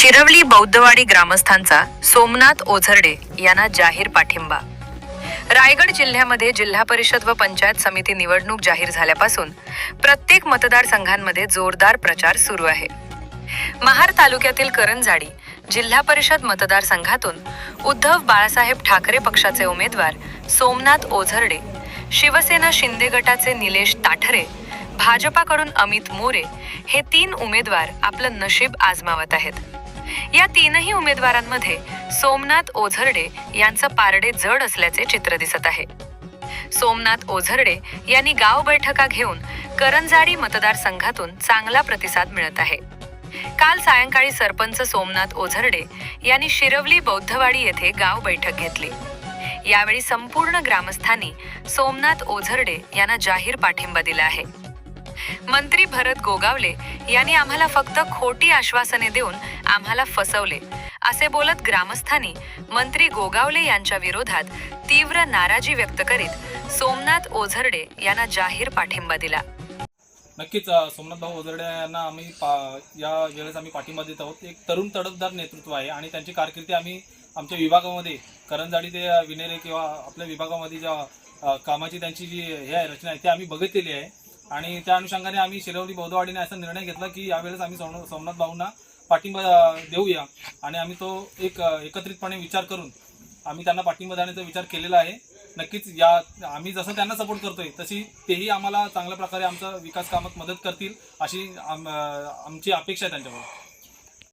शिरवली बौद्धवाडी ग्रामस्थांचा सोमनाथ ओझरडे यांना जाहीर पाठिंबा. रायगड जिल्ह्यामध्ये जिल्हा परिषद व पंचायत समिती निवडणूक जाहीर झाल्यापासून प्रत्येक मतदारसंघांमध्ये जोरदार प्रचार सुरू आहे. महार तालुक्यातील करंजाडी जिल्हा परिषद मतदारसंघातून उद्धव बाळासाहेब ठाकरे पक्षाचे उमेदवार सोमनाथ ओझरडे शिवसेना शिंदे गटाचे निलेश ताठरे भाजपाकडून अमित मोरे हे तीन उमेदवार आपलं नशीब आजमावत आहेत. या तीनही उमेदवारांमध्ये सोमनाथ ओझरडे यांचं पारडे जड असल्याचे चित्र दिसत आहे. सोमनाथ ओझरडे यांनी गाव बैठका घेऊन करंजाडी मतदारसंघातून चांगला प्रतिसाद मिळत आहे. काल सायंकाळी सरपंच सोमनाथ ओझरडे यांनी शिरवली बौद्धवाडी येथे गाव बैठक घेतली. यावेळी संपूर्ण ग्रामस्थांनी सोमनाथ ओझरडे यांना जाहीर पाठिंबा दिला आहे. मंत्री भरत गोगावले यांनी आम्हाला फक्त खोटी आश्वासने देऊन आम्हाला फसवले. असे बोलत ग्रामस्थांनी मंत्री गोगावले यांच्या विरोधात तीव्र नाराजी व्यक्त करीत सोमनाथ ओझरडे यांना जाहीर पाठिंबा दिला. नक्कीच सोमनाथ भाऊ ओझरडे यांना आम्ही पा या वेळेस आम्ही पाठिंबा देत आहोत. एक तरुण तडफदार नेतृत्व आहे आणि त्यांची कारकिर्दी आम्ही आमच्या विभागामध्ये करंजाडी ते विनेरे किंवा आपल्या विभागामध्ये ज्या कामाची त्यांची जी हे आहे रचना आहे ती आम्ही बघितलेली आहे. आणि त्या अनुषंगाने आम्ही शिरवली बौद्धवाडीने असा निर्णय घेतला की यावेळेस आम्ही सोम सोमनाथ भाऊंना पाठिंबा देऊया. आणि आम्ही तो एक एकत्रितपणे विचार करून आम्ही त्यांना पाठिंबा देण्याचा विचार केलेला आहे. नक्कीच या आम्ही जसं त्यांना सपोर्ट करतोय तशी तेही आम्हाला चांगल्या प्रकारे आमचा विकास कामात मदत करतील अशी आमची अपेक्षा आहे त्यांच्याकडून